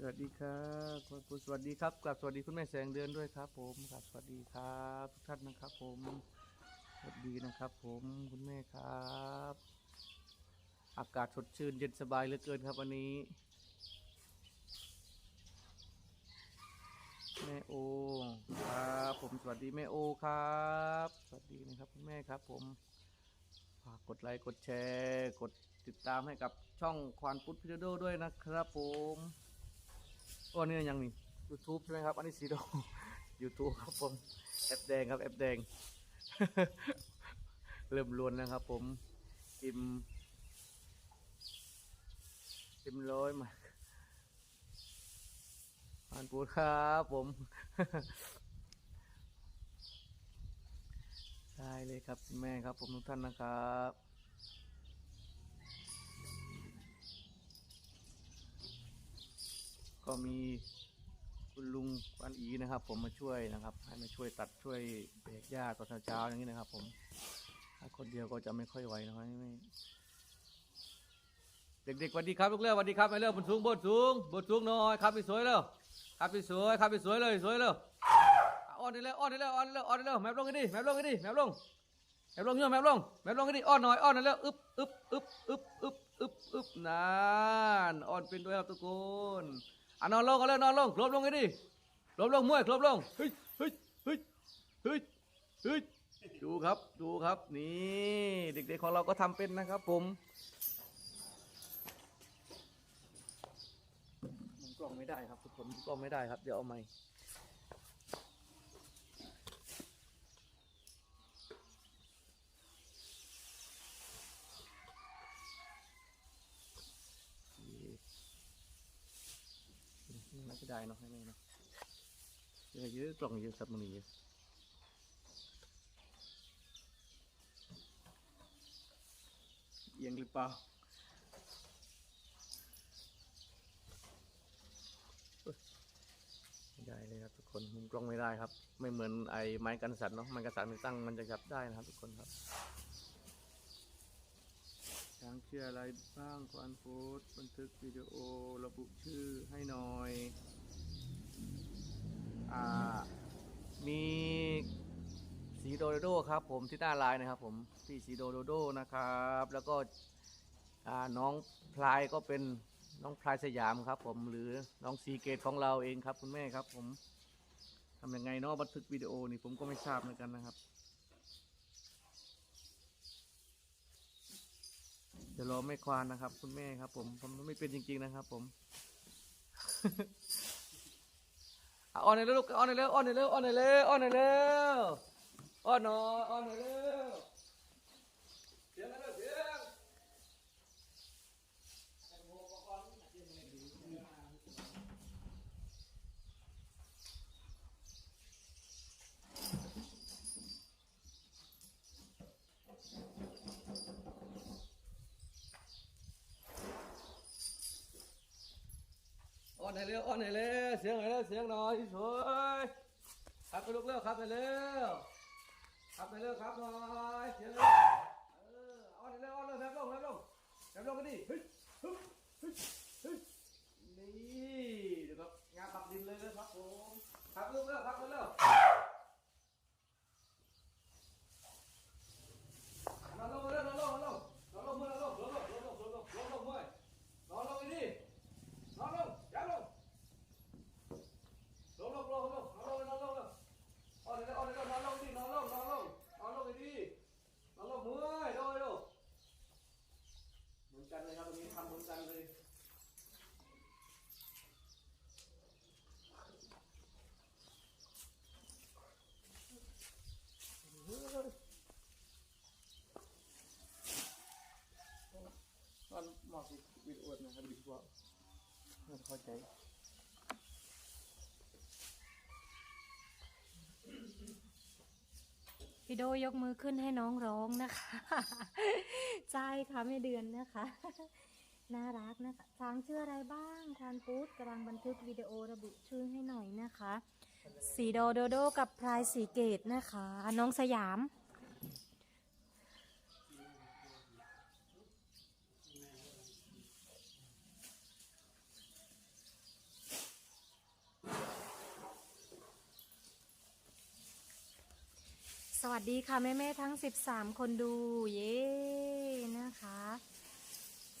สวัสดีครับคุณครูสวัสดีครับกลับสวัสดีคุณแม่แสงเดือนด้วยครับผมกลับสวัสดีครับทุกท่านนะครับ ผมสวัสดีนะครับ ผมคุณแม่ครับ อากาศสดชื่นเย็นสบายเหลือเกินครับวันนี้ แม่โอครับผมสวัสดีแม่โอครับ สวัสดีนะครับคุณแม่ครับ ผมฝากกดไลค์กดแชร์ กดติดตามให้กับช่องควานพุทธพิโดด้วยนะครับผม โอ้นี่ยังนี่ YouTube ใช่ไหมครับ อันนี้สีโด YouTube ครับผมแอปแดงครับแอปแดง เริ่มลวนนะครับ ผมพิมพ์พิมร้อยมาผ่านปูดครับผมได้เลยครับแม่ครับผมทุกท่านนะครับ ก็มีคุณลุงควันอีนะครับ ผมมาช่วยนะครับ ให้มาช่วยตัดช่วยเบรกหญ้าตอนเช้าๆอย่างนี้นะครับ ผมถ้าคนเดียวก็จะไม่ค่อยไหวนะครับไม่เด็กๆสวัสดีครับลูกเรือสวัสดีครับไปเร็วบนสูงบนสูงบนสูงหน่อยครับไปสวยเร็วครับไปสวยครับไปสวยเลยสวยเร็วอ่อนนี่เลยอ่อนนี่เลยอ่อนนี่เลยอ่อนนี่เลยแมปลงกันดิแมปลงกันดิแมปลงแมปลงเยอะแมปลงแมปลงกันดิอ่อนหน่อยอ่อนนี่เลยอึบอึบอึบอึบอึบอึบอึบนานอ่อนเป็นด้วยครับทุกคน อะนอนลงกันเลยนอนลงคลบลงกันดิคลบลงมวยคลบลงเฮ้ยเฮ้ยเฮ้ยเฮ้ยเฮ้ยดูครับดูครับนี่เด็กๆของเราก็ทำเป็นนะครับ ผมมุมกล้องไม่ได้ครับทุกคนมุมกล้องไม่ได้ครับเดี๋ยวเอาใหม่ นี่น่าจะได้เนาะให้แม่เนาะเยอะเยอะกล่องเยอะครับมันนี่เยอะเอียงหรือเปล่าไม่ได้เลยครับทุกคนมุมกล้องไม่ได้ครับ ไม่เหมือนไอ้ไม้กันสั่นเนาะไม้กันสั่นมันตั้งมันจะจับได้นะครับทุกคนครับ ช้างเชื่ออะไรบ้างควานโพสบันทึกวิดีโอระบุชื่อให้หน่อย อ่า มีสีโดโดครับ ผมที่หน้าไลน์นะครับ ผมพี่สีโดโดนะครับ แล้วก็อ่าน้องพลายก็เป็นน้องพลายสยามครับ ผมหรือน้องซีเกตของเราเองครับ คุณแม่ครับ ผมทำยังไงเนาะบันทึกวิดีโอนี่ผมก็ไม่ทราบเหมือนกันนะครับ ดี๋ยวรอไม่ควานนะครับ คุณแม่ครับ ผมผมไม่เป็นจริง ๆนะครับ ผมอ่อนหน่อยเร็วลูกออนหน่อยเร็วออนหน่อยเร็วออนหน่อยเร็วออนหน่อยเร็วออนหน่อยออนหน่อยเร็วเสียงนะเร็วเสียง อ้อนหน่อยเร็ วอ่อนหน่อยเร็วเสียงหน่อยเร็วเสียงหน่อยสวยครับไปลุกเร็วครับไปเร็วครับไปเร็วครับหน่อยเสียงเร็วเอออ่อนหน่อยเร็วอ่อนเร็วแป๊บลงแป๊บลงแป๊บลงกันดิเฮ้ยเฮ้ยเฮ้ยเฮ้ยนี่เดี๋ยวครับงานปักดินเลยนะครับผมครับลุกเร็วครับไปเร็วนอนลงมาเร็วนอนลงนอนลงนอนลงมือนอนลงนอนลงนอนลงนอนลงนอนลงนอนลงมือนอนลงไปดิ นอนลงยันลงลงลงลงลงนอนลงนอนลงเลยอ่อนเลยอ่อนเลยนอนลงดินอนลงนอนลงนอนลงไปดินอนลงมือโดยดูเหมือนกันเลยครับตรงนี้ทำเหมือนกันเลยตอนหมอกวิดีโอนะครับดีกว่า ไม่ เข้าใจพี่โดยกมือขึ้นให้น้องร้องนะคะ ใช่ค่ะแม่เดือนนะคะ น่ารักนะคะช้างชื่ออะไรบ้างควานปูดกำลังบันทึกวิดีโอระบุชื่อให้หน่อยนะคะ สีโดโดโดกับพลายสีเกตนะคะ น้องสยาม สวัสดีค่ะแม่แม่ๆทั้ง 13 คนดูเย้นะคะ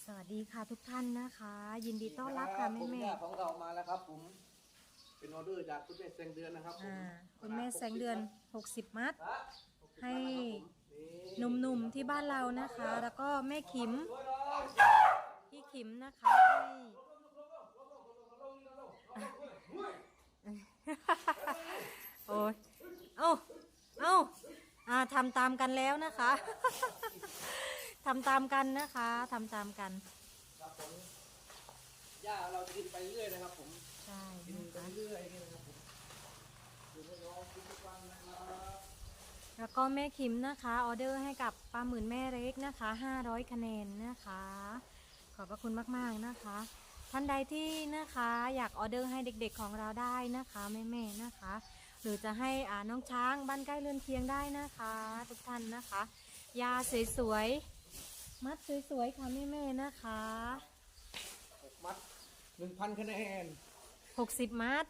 สวัสดีค่ะทุกท่านนะคะ ยินดีต้อนรับค่ะแม่ผมแม่ย่าของเรามาแล้วครับผมเป็นออเดอร์จากคุณแม่แสงเดือนนะครับผมอ่าคุณแม่แสงเดือน 60 มัดฮะให้นี่หนุ่มๆที่บ้านเรานะคะ แล้วก็แม่ขิมสวยเลยพี่ขิมนะคะให้ โอ้ยเอ้าเอ้า อ่าทำตามกันแล้วนะคะทำตามกันนะคะทำตามกันครับผมย่าเราจะกินไปเรื่อยนะครับ ผมใช่กินนะไปคะเรื่อยๆนี่นะครับผมดูให้น้องกินทุกวันนะครับแล้วก็แม่ขิมนะคะออเดอร์ให้กับป้าหมื่นแม่เล็กนะคะ 500 คะแนนนะคะ ขอบพระคุณมากๆนะคะ ท่านใดที่นะคะอยากออเดอร์ให้เด็กๆของเราได้นะคะแม่ๆนะคะ หรือจะให้อ่าน้องช้างบ้านใกล้เรือนเคียงได้นะคะ ทุกท่านนะคะ ยาสวยๆ มัดสวยๆค่ะแม่ๆนะคะหกมัดหนึ่งพันคะแนน60มัด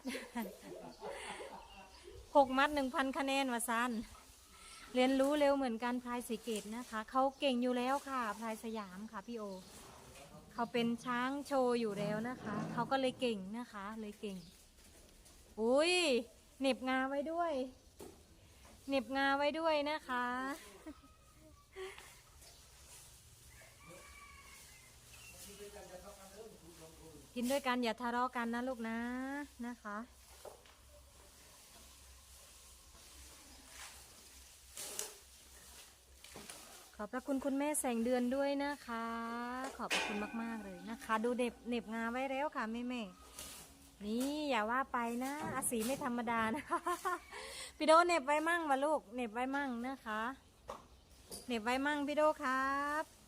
6มัด1,000คะแนนวะซันเรียนรู้เร็วเหมือนกันพลายสีเกตนะคะ เขาเก่งอยู่แล้วค่ะพลายสยามค่ะพี่โอ เขาเป็นช้างโชว์อยู่แล้วนะคะ เขาก็เลยเก่งนะคะ เลยเก่ง อุ้ย เหน็บงาไว้ด้วยเหน็บงาไว้ด้วยนะคะ กินด้วยกันอย่าทะเลาะกันนะลูกนะนะคะขอบพระคุณคุณแม่แสงเดือนด้วยนะคะ ขอบพระคุณมาก ๆ เลยนะคะ ดูเด็บเหน็บงาไว้แล้วค่ะแม่แม่ นี่อย่าว่าไปนะอาศีไม่ธรรมดานะคะพี่โดเน็บไว้มั่งวะลูกเน็บไว้มั่งนะคะ เน็บไว้มั่งพี่โดครับ